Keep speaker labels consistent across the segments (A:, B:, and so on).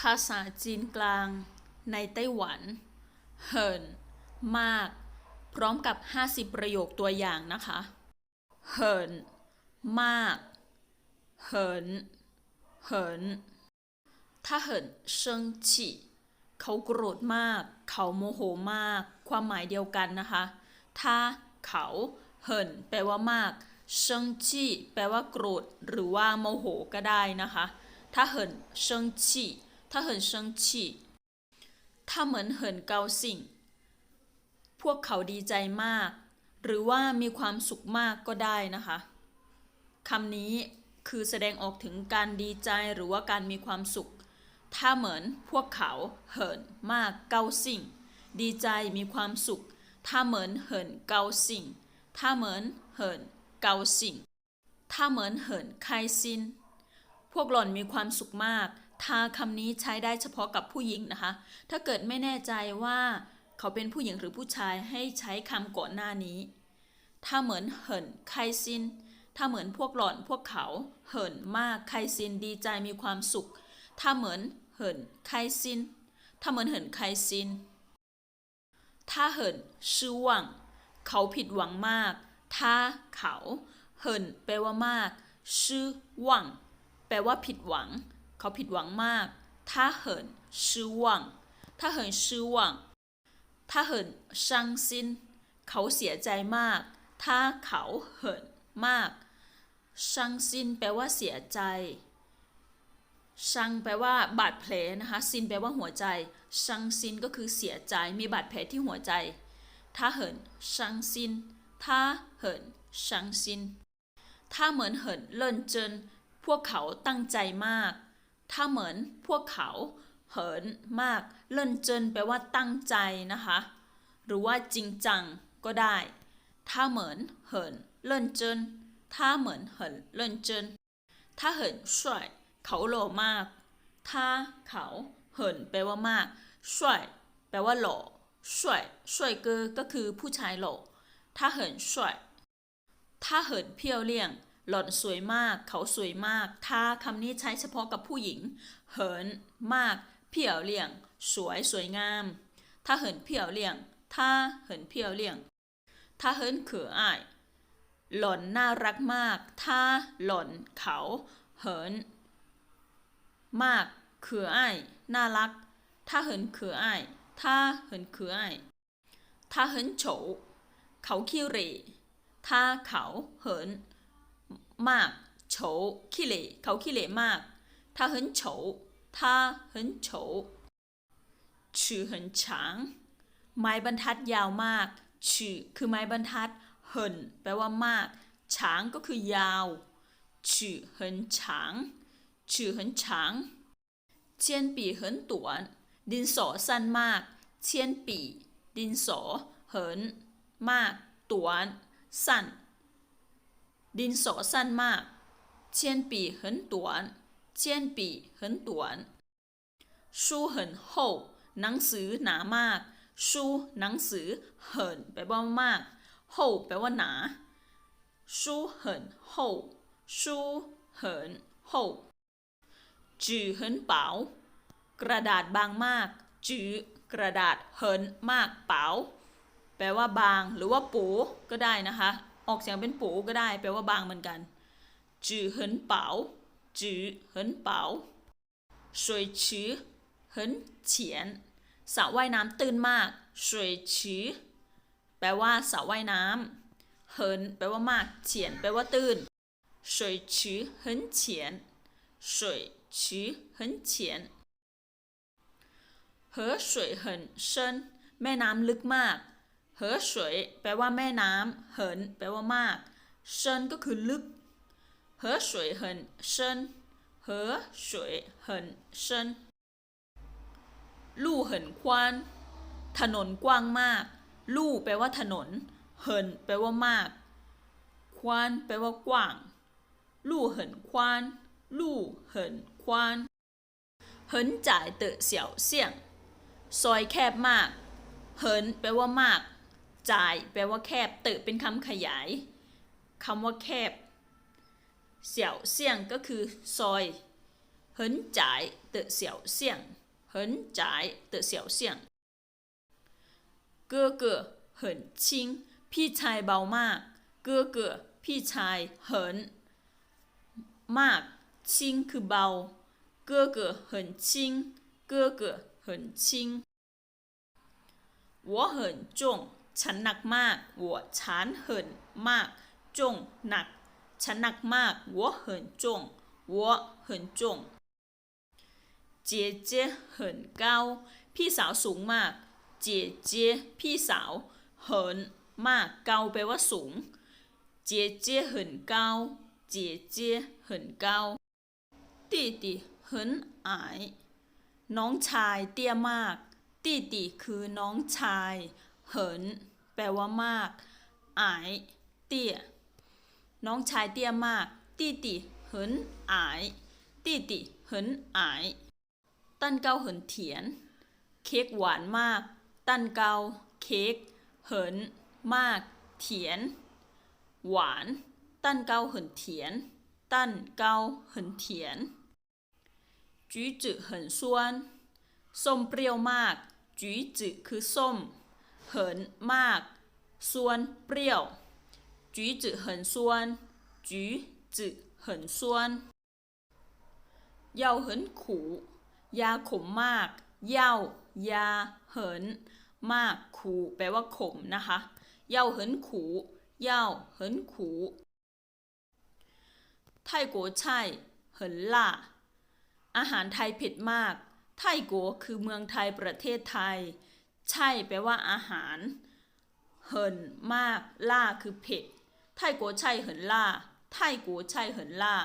A: ภาษาจีนกลาง ในไต้หวันเหินมาก พร้อมกับ 50 ประโยคตัวอย่างนะคะเหินมากเหินเหินถ้าเหินเซิงฉีเขาโกรธมาก เขาโมโหมาก ความหมายเดียวกันนะคะ ถ้าเขาเหินแปลว่ามากเซิงฉีแปลว่าโกรธหรือว่าโมโหก็ได้นะคะ ถ้าเหินเซิงฉี 他很生气他们很高兴พวกเขาดีใจมาก หรือว่ามีความสุขมากก็ได้นะคะคำนี้คือแสดงออกถึงการดีใจหรือว่าการมีความสุข ถ้าเหมือนพวกเขาเหินมากเกาสิ่ง ดีใจมีความสุข ถ้าเหมือนเหินเกาสิ่ง ถ้าเหมือนเหินเกาสิ่ง ถ้าเหมือนเหิน开心พวกหล่อนมีความสุขมาก ถ้าคำนี้ใช้ได้เฉพาะกับผู้หญิงนะคะ ถ้าเกิดไม่แน่ใจว่าเขาเป็นผู้หญิงหรือผู้ชายให้ใช้คำก่อนหน้านี้ ถ้าเหมือนเหินไคซิน ถ้าเหมือนพวกหล่อนพวกเขา เหินมากไคซินดีใจมีความสุข ถ้าเหมือนเหินไคซิน ถ้าเหมือนเหินไคซิน ถ้าเหินชื่อหวังเขาผิดหวังมาก ถ้าเขา เหินแปลว่ามาก ชื่อหวังแปลว่าผิดหวัง เขาผิดหวังมาก ถ้าเหินชื่อหวัง ถ้าเหินชื่อหวัง ถ้าเหิน伤心เขาเสียใจมาก ถ้าเขาเหินมาก伤心แปลว่าเสียใจชังแปลว่าบาดแผลนะคะซินแปลว่าหัวใจชังซินก็คือเสียใจ มีบาดแผลที่หัวใจ ถ้าเหินชังซินถ้าเหินชังซิน ถ้าเหมือนเหินเล่นเจินพวกเขาตั้งใจมาก ถ้าเหมือนพวกเขาเหินมาก เล่นเจินแปลว่าตั้งใจนะคะ หรือว่าจริงจังก็ได้ ถ้าเหมือนเหินเล่นเจินถ้าเหมือนเหินเล่นเจินถ้าเหินสวยเขาหล่อมาก ถ้าเขาเหินแปลว่ามากสวยแปลว่าหล่อสวยสวยเกอก็คือผู้ชายหล่อถ้าเหินสวยถ้าเหินเพียวเลี่ยง หล่อนสวยมาก เขาสวยมาก ถ้าคำนี้ใช้เฉพาะกับผู้หญิง เหิน มาก เพียวเลี่ยง สวยสวยงาม ถ้าเหินเพียวเลี่ยง ถ้าเหินเพียวเลี่ยง ถ้าเหินเขืออาย หล่อนน่ารักมาก ถ้าหล่อนเขา เหิน มาก เขืออาย น่ารัก ถ้าเหินเขืออาย ถ้าเหินเขืออายถ้าเหินโฉเขาขี้เหร่ถ้าเขาเหิน มากโฉขี้เหร่เขาขี้เหร่มากถ้าเหินโฉถ้าเหินโฉชื่อเหินฉางไม้บรรทัดยาวมากชื่อคือไม้บรรทัดเหินแปลว่ามากฉางก็คือยาวชื่อเหินฉางชื่อเหินฉางเชียนปีเหินตวนดินสอสั้นมากเชียนปีดินสอเหินมากตวนสั้น ดินสอสั้นมากเชียนปี很短เชียนปี很短书很厚หนังสือหนามากชูหนังสือเหินแปลว่ามาก厚แปลว่าหนาชู很厚ชู很厚จือเหินเป๋ากระดาษบางมากจือกระดาษเหินมากเป๋าแปลว่าบางหรือว่าปูก็ได้นะคะ ออกเสียงเป็นปูก็ได้ แปลว่าบางเหมือนกันจือเหินเป๋าจือเหินเป๋า水池很浅สระว่ายน้ำตื้นมาก水池แปลว่าสระว่ายน้ำเหินแปลว่ามากเฉียนแปลว่าตื้น水池很浅水池很浅河水很深แม่น้ำลึกมาก เหอสวยแปลว่าแม่น้ำเหินแปลว่ามากเซินก็คือลึกเหอสวยเหินเซินเหอสวยเหินเซินลู่เหินกวางถนนกว้างมาก ลู่แปลว่าถนน เหินแปลว่ามาก ควานแปลว่ากว้าง ลู่เหินควาน ลู่เหินควาน เหินจ่ายเตอเสี่ยวเสี่ยง ซอยแคบมาก เหินแปลว่ามาก จ่าย แปลว่าแคบเติเป็นคำขยาย คำว่าแคบ เสี่ยวเสี่ยงก็คือซอย เหิ 很窄的小巷很窄的小巷哥哥很轻พี่ชายเบามาก哥哥พี่ชาย很มากชิงคือเบา哥哥很轻哥哥很轻我很重 ฉันหนักมากหัวฉันเหินมาก จงหนัก ฉันหนักมากหัวเหินจงหัวเหินจงเจเจเหินเก้าพี่สาวสูงมากเจเจพี่สาว เหินมากเก้าแปลว่าสูงเจเจเหินเก้าเจเจเหินเก้าตีตีเหินอาย น้องชายเตี้ยมากตีตีคือน้องชาย เหิน แปลว่ามากไอเตี้ย น้องชายเตี้ยมากตี้ตี้เหินไอตี้ตี้เหินไอตันเกาเหินเถียน เค้กหวานมาก ตันเกาเค้กเหิน มาก เถียน หวาน ตันเกาเหินเถียน ตันเกาเหินเถียนจุยจือเหินซวน ส้มเปรี้ยวมากจุยจือคือส้ม เหินมากส่วนเปรี้ยวจีจืเหินส่วนจีจืเหินส่วนเยาเหินขู่ยาขมมาก เยายาเหินมากขู่แปลว่าขมนะคะเยาเหินขู่เยาเหินขู่ไทยกัวไช่เหินล่าอาหารไทยเผ็ดมาก ไทยกัวคือเมืองไทยประเทศไทย ใช่แปลว่าอาหาร เหินมาก ล่าคือเผ็ด ไทกัวใช่เหินล่า ไทกัวใช่เหินล่า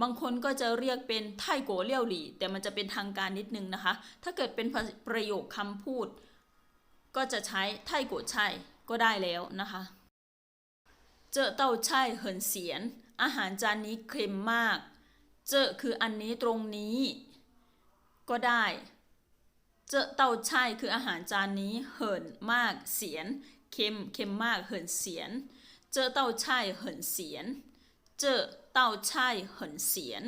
A: บางคนก็จะเรียกเป็นไทกัวเลี่ยวหลี่ แต่มันจะเป็นทางการนิดนึงนะคะ ถ้าเกิดเป็นประโยคคำพูด ก็จะใช้ไทกัวใช่ก็ได้แล้วนะคะ เจอเต้าใช่เหินเสียน อาหารจานนี้เค็มมาก เจอคืออันนี้ตรงนี้ ก็ได้ เจอเต้าช่คืออาหารจานนี้เหินมากเสียนเค็มเค็มมากเหินเสียน เจอเต้าช่เหินเสียน เจอเต้าช่เหินเสียน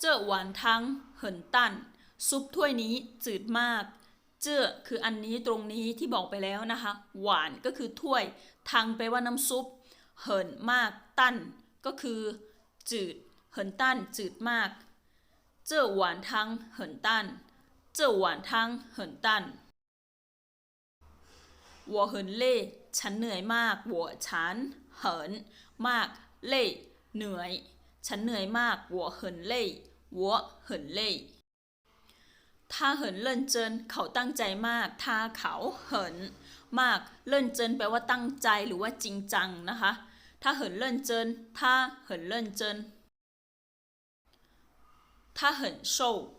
A: เจอหวานทั้งเหินตันซุปถ้วยนี้จืดมาก เจอคืออันนี้ตรงนี้ที่บอกไปแล้วนะคะ หวานก็คือถ้วย ทังไปว่าน้ำซุป เหินมากตั้นก็คือจืด เหินตั้นจืดมาก เจ้าหวานทั้งเหินตั้น เจ้าหวานทั้งเหินตั้น我很累ฉันเหนื่อยมาก我ฉันเหินมาก累เหนื่อย ฉันเหนื่อยมาก我很累我很累他很认真เขาตั้งใจมาก他เขาเหินมากเล่นเจินแปลว่าตั้งใจหรือว่าจริงจังนะคะ他很认真他很认真他很瘦เ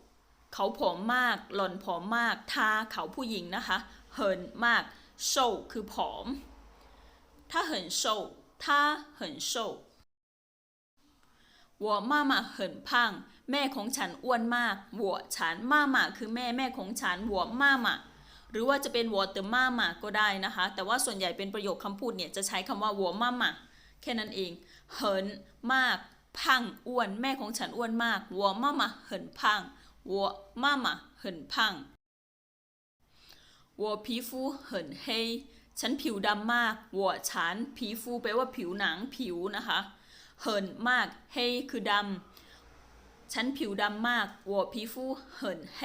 A: เขาผอมมาก หล่อนผอมมากทาเขาผู้หญิงนะคะเหินมากโชคือผอม ถ้าเหินโชถ้าเหินโชวัวมามาเหินพังแม่ของฉันอ้วนมากวัวฉันมามาคือแม่แม่ของฉันวัวมามาหรือว่าจะเป็นวัวเติมแมามาก็ได้นะคะ แต่ว่าส่วนใหญ่เป็นประโยคคำพูดเนี่ยจะใช้คำว่าวัวมามาแค่นั้นเอง เหินมาก พังอ้วน แม่ของฉันอ้วนมากวัวมามาเหินพัง 我妈妈很胖我皮肤很黑ฉันผิวดำมาก我ฉัน皮肤แปลว่าผิวหนังผิวนะคะเหินมากเฮคือดำฉันผิวดำมาก我皮肤很黑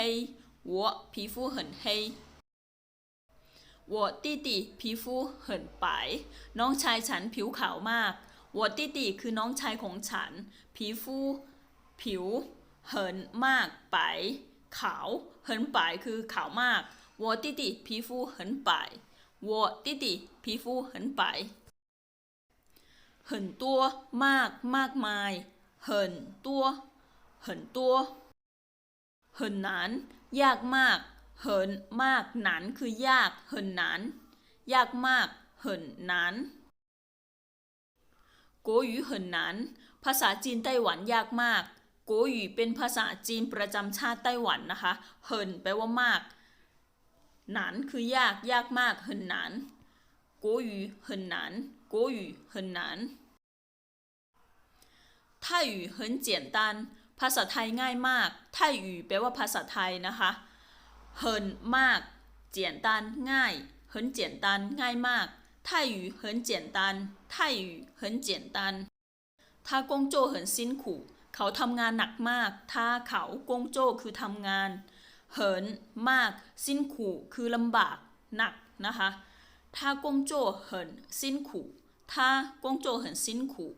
A: 我皮肤很黑我弟弟皮肤很白น้องชายฉันผิวขาวมาก我弟弟คือน้องชายของฉัน皮肤ผิว เหินมากไปขาวเหินไปคือขาวมาก我弟弟皮肤很白我弟弟皮肤很白很多มากมากมาย很多很多很难ยากมาก เหินมากหนานคือยาก เหินหนาน ยากมาก เหินหนาน国语很难ภาษาจีนไต้หวันยากมาก กัวหยูเป็นภาษาจีนประจำชาติไต้หวันนะคะ เหินแปลว่ามาก หนานคือยาก ยากมาก เหินหนานกัวหยูเหินหนานกัวหยูเหินหนาน泰语很简单 ภาษาไทยง่ายมากไทย语แปลว่าภาษาไทยนะคะ很มาก简单ง่าย很简单ง่ายมากไทย语很简单ไทย语很简单他工作很辛苦 เขาทำงานหนักมากถ้าเขากงโจคือทำงาน เหินมาก สิ้นขู่คือลำบากหนักนะคะถ้ากงโจเหินสิ้นขู่ถ้ากงโจเหินสิ้นขู่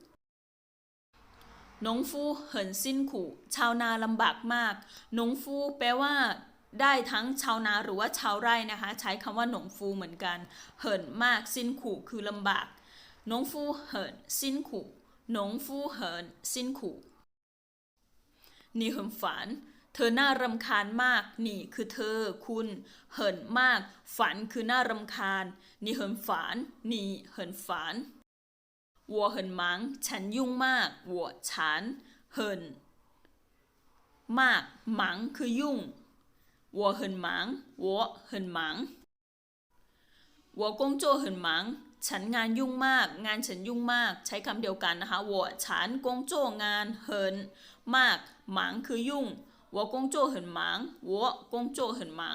A: หนงฟูเหินสิ้นขู่ชาวนาลำบากมากหนงฟูแปลว่าได้ทั้งชาวนาหรือว่าชาวไร่นะคะ ใช้คำว่าหนงฟูเหมือนกัน เหินมากสิ้นขู่คือลำบากหนงฟูเหินสิ้นขู่หนงฟูเหินสิ้นขู่ นี่เหิมฝัน เธอน่ารำคาญมาก นี่คือเธอ คุณ เหินมาก ฝันคือน่ารำคาญ นี่เหินฝัน นี่เหินฝันวัวเหินมังฉันยุ่งมากวัวฉัน เหิน มากหมังคือยุ่งวัวเหินหมังวัวเหินมังวัวกงโจเหินมังฉันงานยุ่งมาก งานฉันยุ่งมาก ใช้คำเดียวกันนะคะวัวฉันกงโจงานเหิน มาก หมางคือยุ่ง我工作很忙我工作很忙นหมา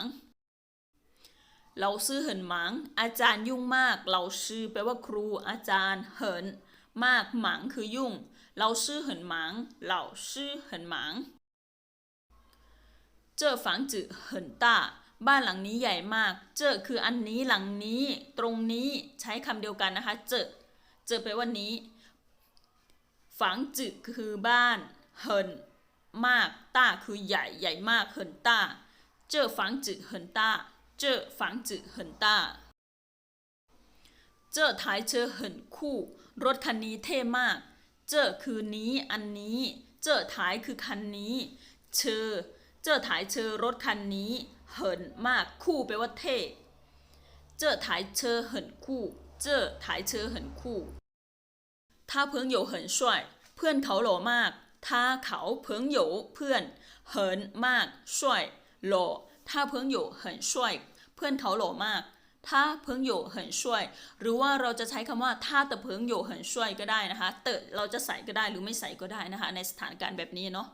A: เราซื่อเหินหมางอาจารย์ยุ่งมากเราซื่อแปลว่าครูอาจารย์เหินมากหมังคือยุ่งเราซื่อเหินหมังเราซื่อเหินหมังเจ้อฝังจือเหินต้าบ้านหลังนี้ใหญ่มาก เจ้อคืออันนี้หลังนี้ ตรงนี้ใช้คำเดียวกันนะคะ เจ้อเจ้อแปลว่านี้ ฝังจือคือบ้าน เหิน มาก ต้าคือใหญ่ ใหญ่มาก เหินต้า เจอฝังจือเหินต้า 这房子很大这台车很酷รถคันนี้เท่มากเจอคือนี้ อันนี้ เจอท้ายคือคันนี้เชอเจอท้ายเชอรถคันนี้ เหินมาก คู่แปลว่าเท่เจอท้ายเชอเหินคู่เจอท้ายเชอเหินคู่他朋友很帅เพื่อนเขาหล่อมาก 他เขา朋友เพื่อน เหินมาก帅หล่อ他朋友很帅เพื่อนเขาหล่อมาก他朋友很帅หรือว่าเราจะใช้คำว่า他的朋友很帅ก็ได้นะคะเตอเราจะใส่ก็ได้หรือไม่ใส่ก็ได้นะคะ ในสถานการณ์แบบนี้เนาะ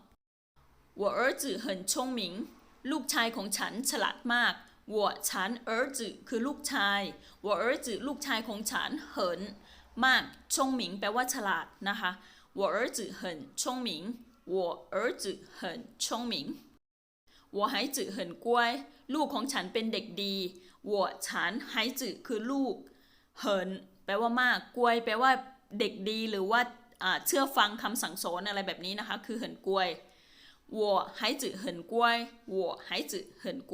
A: 我儿子很聪明ลูกชายของฉันฉลาดมาก我ฉัน儿子คือลูกชาย我儿子ลูกชายของฉัน很มากชงหมิงแปลว่าฉลาดนะคะ 我儿子很聪明我儿子很聪明我孩子很乖ลูกของฉันเป็นเด็กดี我ฉัน孩子คือลูกเหินแปลว่ามากกวยแปลว่าเด็กดีหรือว่าเชื่อฟังคำสั่งสอนอะไรแบบนี้นะคะ คือเหินกวย我孩子很乖我孩子很乖